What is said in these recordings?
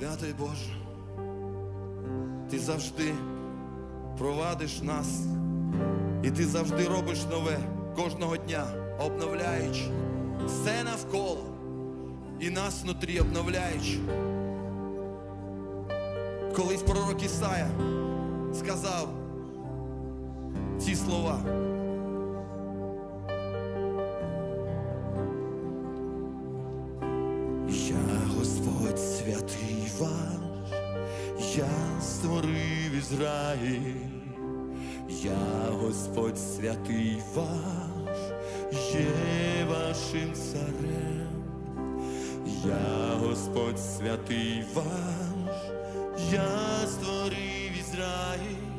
Святий Боже, Ти завжди провадиш нас, і ти завжди робиш нове кожного дня, обновляючи все навколо і нас внутрі обновляючи. Колись пророк Ісая сказав ці слова. Ізраїль, я Господь святий ваш, є вашим царем, я Господь святий ваш, я створив Ізраїль,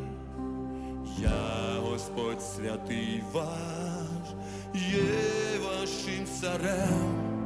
я Господь святий ваш, є вашим царем.